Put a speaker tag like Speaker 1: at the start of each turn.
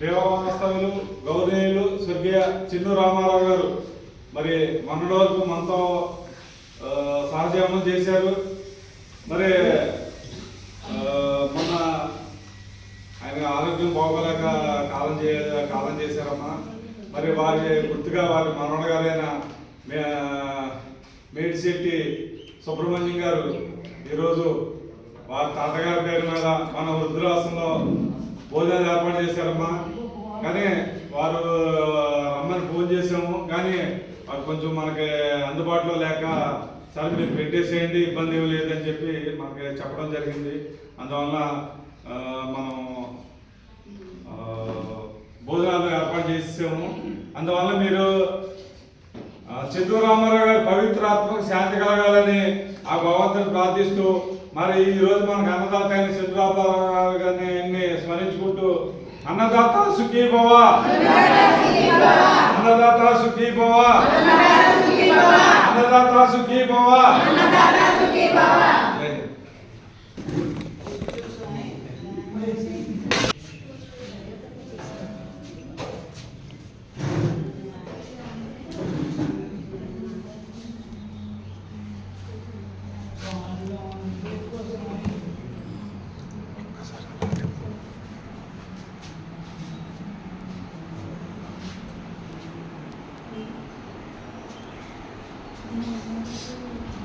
Speaker 1: దేవవాస్తవులు గౌరీయులు స్వర్గీయ చిన్ను రామారావు గారు. మరి మొన్నటి వరకు మనతో సహజీవనం చేశారు. మరి మొన్న ఆయన ఆరోగ్యం బాగోలేక కాలం చే కాలం చేశారమ్మా. మరి వారి గుర్తుగా వారి మనవడు గారైన మే- మేడిశెట్టి సుబ్రహ్మణ్యం గారు ఈరోజు వారి తాతగారి పేరు మీద మన వృద్ధురాసంలో భోజనాలు ఏర్పాటు చేశారమ్మా. కానీ వారు రమ్మని ఫోన్ చేసాము కానీ వారు కొంచెం మనకి అందుబాటులో లేక సరే మీరు పెట్టేసేయండి ఇబ్బంది ఏమి లేదని చెప్పి మనకి చెప్పడం జరిగింది. అందువల్ల మనం భోజనాలు ఏర్పాటు చేసాము అందువల్ల మీరు చిత్తూరు రామారావు గారి పవిత్రాత్మక శాంతి కలగాలని ఆ భగవంతుని ప్రార్థిస్తూ మరి ఈ రోజు మనకు అన్నదాత అయిన చంద్ర రామారావు గారిని స్మరించుకుంటూ అన్నదాత సుఖీ భవ. అన్నదాత సుఖీ భవ. అన్నదాత సుఖీ భవ. よし。